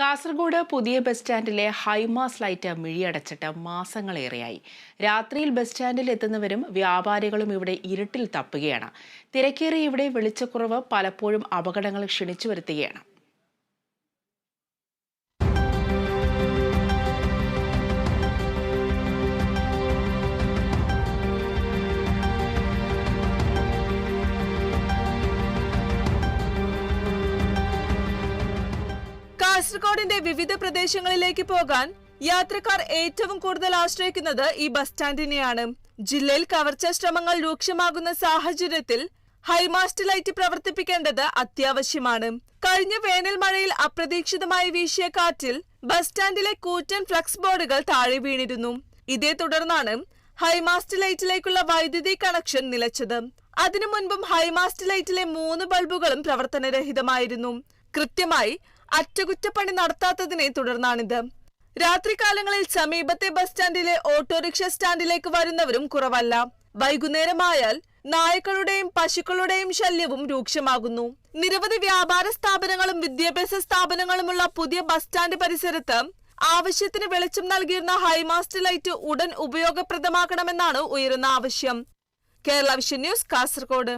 കാസർഗോഡ് പുതിയ ബസ് സ്റ്റാൻഡിലെ high mast light മിഴിയടച്ചിട്ട് മാസങ്ങളേറെയായി. രാത്രിയിൽ ബസ് സ്റ്റാൻഡിൽ എത്തുന്നവരും വ്യാപാരികളും ഇവിടെ ഇരുട്ടിൽ തപ്പുകയാണ്. തിരക്കേറിയ ഇവിടെ വെളിച്ചക്കുറവ് പലപ്പോഴും അപകടങ്ങൾ ക്ഷണിച്ചു വരുത്തുകയാണ്. കാസർഗോഡിന്റെ വിവിധ പ്രദേശങ്ങളിലേക്ക് പോകാൻ യാത്രക്കാർ ഏറ്റവും കൂടുതൽ ആശ്രയിക്കുന്നത് ഈ ബസ് സ്റ്റാൻഡിനെയാണ്. ജില്ലയിൽ കവർച്ച ശ്രമങ്ങൾ രൂക്ഷമാകുന്ന സാഹചര്യത്തിൽ ഹൈമാസ്റ്റ് ലൈറ്റ് പ്രവർത്തിപ്പിക്കേണ്ടത് അത്യാവശ്യമാണ്. കഴിഞ്ഞ വേനൽ മഴയിൽ അപ്രതീക്ഷിതമായി വീശിയ കാറ്റിൽ ബസ് സ്റ്റാൻഡിലെ കൂറ്റൻ ഫ്ലക്സ് ബോർഡുകൾ താഴെ വീണിരുന്നു. ഇതേ തുടർന്നാണ് ഹൈമാസ്റ്റ് ലൈറ്റിലേക്കുള്ള വൈദ്യുതി കണക്ഷൻ നിലച്ചത്. അതിനു മുൻപും ഹൈമാസ്റ്റ് ലൈറ്റിലെ മൂന്ന് ബൾബുകളും പ്രവർത്തനരഹിതമായിരുന്നു. കൃത്യമായി അറ്റകുറ്റപ്പണി നടത്താത്തതിനെ തുടർന്നാണിത്. രാത്രികാലങ്ങളിൽ സമീപത്തെ ബസ് സ്റ്റാൻഡിലെ ഓട്ടോറിക്ഷ സ്റ്റാൻഡിലേക്ക് വരുന്നവരും കുറവല്ല. വൈകുന്നേരമായാൽ നായ്ക്കളുടെയും പശുക്കളുടെയും ശല്യവും രൂക്ഷമാകുന്നു. നിരവധി വ്യാപാര സ്ഥാപനങ്ങളും വിദ്യാഭ്യാസ സ്ഥാപനങ്ങളുമുള്ള പുതിയ ബസ് സ്റ്റാൻഡ് പരിസരത്ത് ആവശ്യത്തിന് വെളിച്ചം നൽകിയിരുന്ന ഹൈമാസ്റ്റ് ലൈറ്റ് ഉടൻ ഉപയോഗപ്രദമാക്കണമെന്നാണ് ഉയരുന്ന ആവശ്യം. Kerala vision news Kasaragod.